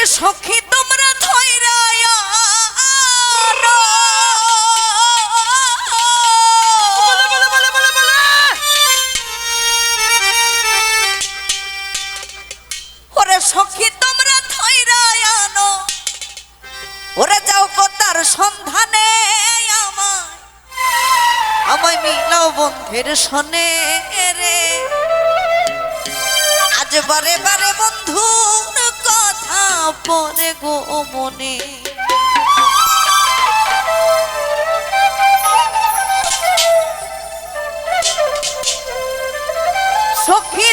ওরে সখী তোমরা ধৈরায়া ওরে সখী তোমরা ধৈরায়ানো ওরে যাও কোতার সন্ধানে আমায়। আমায় মিলাও বন্ধের সনে রে। আজ বারে বারে বন্ধুর কথা পরে গো মনে। সখী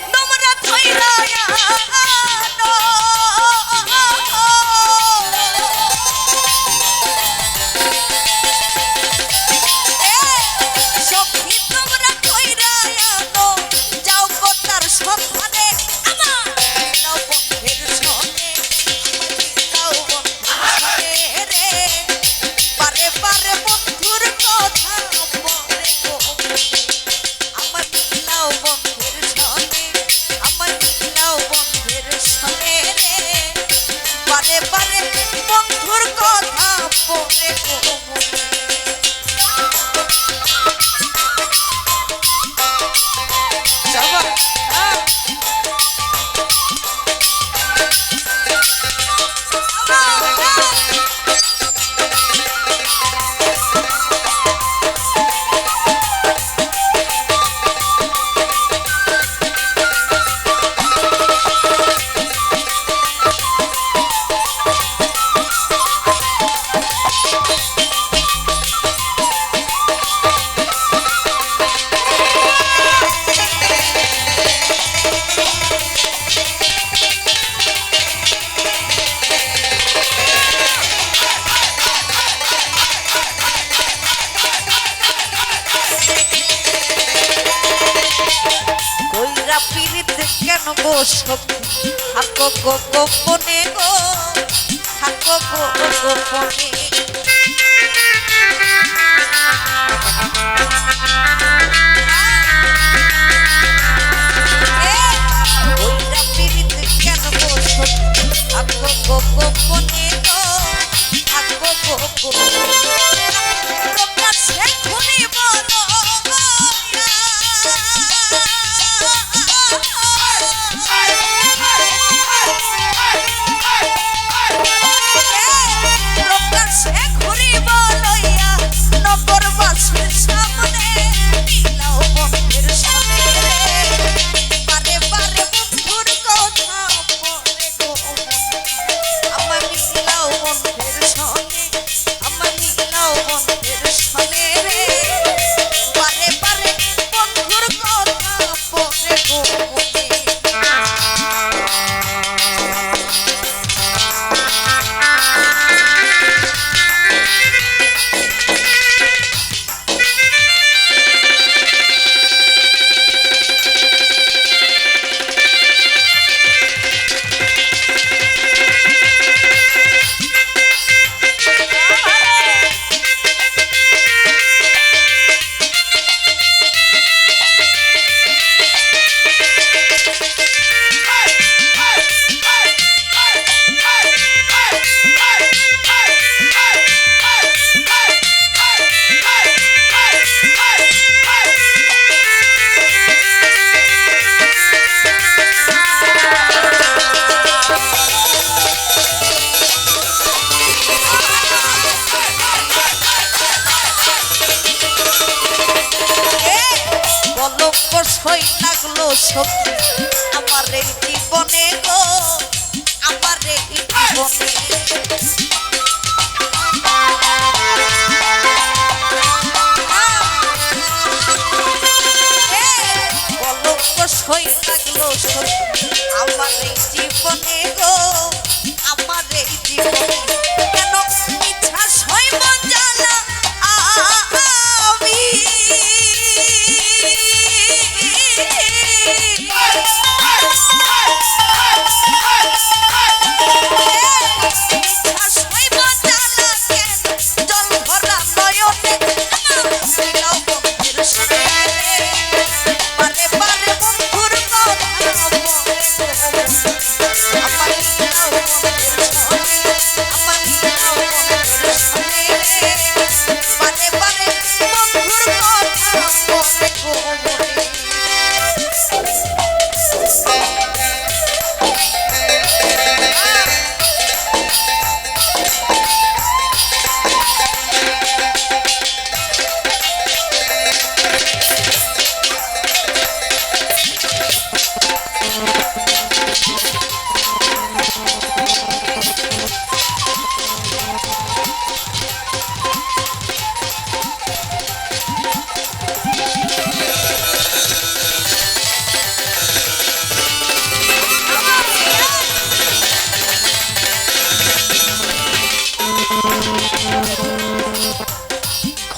কথা কেন গো থাকো গো গোপনে গো থাকো গো গোপনে। মিলাও বন্ধের কলঙ্ক লাগল সখী আমার এই জীবনে গো, আমার এই জীবনে সই লাগল আমার এই জীবনে গো, আমার এই জীবনে।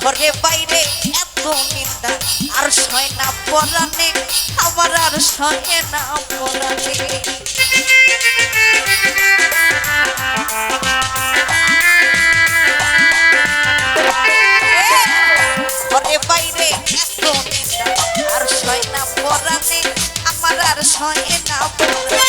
ঘরে বাইরে এত নিন্দা, আর সয় না পরানে আমার আর সয় না পরানে বাইরে আর সয় না আমার আর সয় না